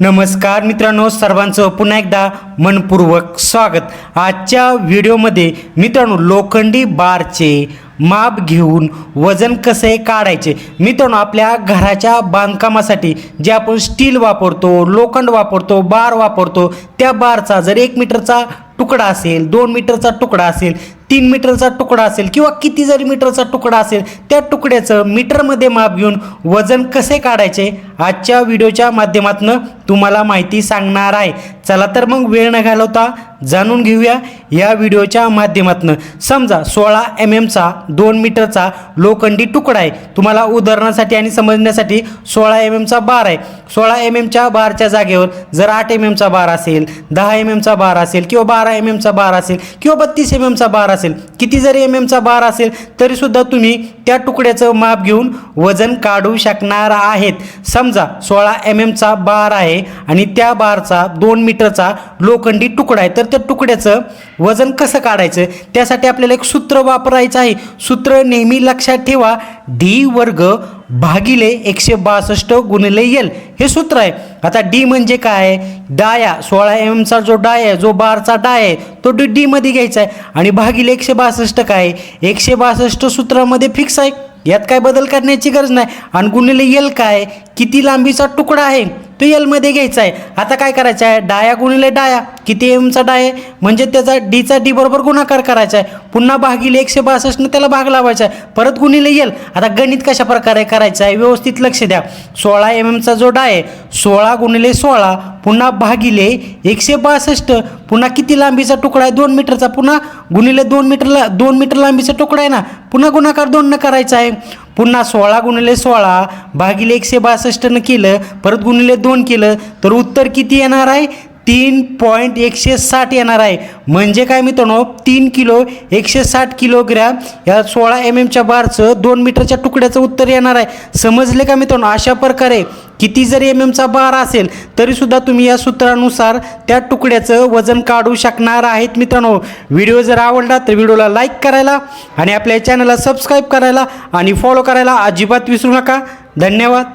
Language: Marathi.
नमस्कार मित्रांनो सर्वांचं पुन्हा एकदा मनपूर्वक स्वागत. आजच्या व्हिडिओमध्ये मित्रांनो लोखंडी बारचे माप घेऊन वजन कसे काढायचे? मित्रांनो आपल्या घराच्या बांधकामासाठी जे आपण स्टील वापरतो लोखंड वापरतो बार वापरतो त्या बारचा जर एक मीटरचा तुकडा असेल दोन मीटरचा तुकडा असेल तीन मीटरचा तुकडा असेल किंवा किती जरी मीटरचा तुकडा असेल त्या तुकड्याचं मीटरमध्ये माप घेऊन वजन कसे काढायचे आजच्या व्हिडिओच्या माध्यमातून तुम्हाला माहिती सांगणार आहे. चला तर मग वेळ न घालवता जाणून घेऊया या व्हिडिओच्या माध्यमातून. समजा सोळा एम एमचा दोन मीटरचा लोखंडी तुकडा आहे. तुम्हाला उदाहरणासाठी आणि समजण्यासाठी सोळा एम एमचा बार आहे. सोळा एम एमच्या बारच्या जागेवर जर आठ एम एमचा बार असेल दहा एम एमचा बार असेल किंवा बारा एम एमचा बार असेल किंवा बत्तीस एम एमचा बार असेल असेल किती जरी एम एमचा बार असेल तरीसुद्धा तुम्ही त्या तुकड्याचं माप घेऊन वजन काढू शकणार आहेत. समजा सोळा एम एमचा बार आहे आणि त्या बारचा दोन मीटरचा लोखंडी तुकडा आहे तर त्या तुकड्याचं वजन कसं काढायचं? त्यासाठी आपल्याला एक सूत्र वापरायचं आहे. सूत्र नेहमी लक्षात ठेवा डी वर्ग भागिले एकशे बासष्ट गुणिले एल हे सूत्र आहे. आता डी म्हणजे काय डाया सोळा एम एमचा जो डाय आहे जो बारचा डाय आहे तो डी डीमध्ये घ्यायचा आहे. आणि भागिले एकशे बासष्ट काय एकशे बासष्ट सूत्रामध्ये फिक्स आहे. यात काय बदल करण्याची गरज नाही. आणि गुणिले यल काय किती लांबीचा तुकडा आहे? तो एलमध्ये घ्यायचा आहे. आता काय करायचं आहे? डाया गुणिले डाया. किती एमचा डाय आहे? म्हणजे त्याचा डीचा डी बरोबर गुणाकार करायचा आहे. पुन्हा भागिले एकशे बासष्टनं त्याला भाग लावायचा आहे. परत गुणिले येईल आता गणित कशा प्रकारे करायचं आहे? व्यवस्थित लक्ष द्या. सोळा एम एमचा जो डाय आहे सोळा गुणिले सोळा पुन्हा भागिले एकशे बासष्ट. पुन्हा किती लांबीचा तुकडा आहे? दोन मीटरचा. पुन्हा गुणिले दोन मीटरला दोन मीटर लांबीचा तुकडा आहे ना? पुन्हा गुणाकार दोननं करायचा आहे. पुन्हा सोळा गुणिले सोळा भागिले एकशे बासष्टनं केलं परत गुणिले दोन केलं तर उत्तर किती येणार आहे? तीन पॉईंट एकशे साठ येणार आहे. म्हणजे काय मित्रांनो तीन किलो एकशे साठ किलोग्रॅम या सोळा एम एमच्या बारचं दोन मीटरच्या तुकड्याचं उत्तर येणार आहे. समजले का मित्रांनो अशा प्रकारे किती जरी एम एमचा बार असेल तरीसुद्धा तुम्ही या सूत्रानुसार त्या तुकड्याचं वजन काढू शकणार आहेत मित्रांनो. व्हिडिओ जर आवडला तर व्हिडिओला लाईक करायला आणि आपल्या चॅनलला सबस्क्राईब करायला आणि फॉलो करायला अजिबात विसरू नका. धन्यवाद.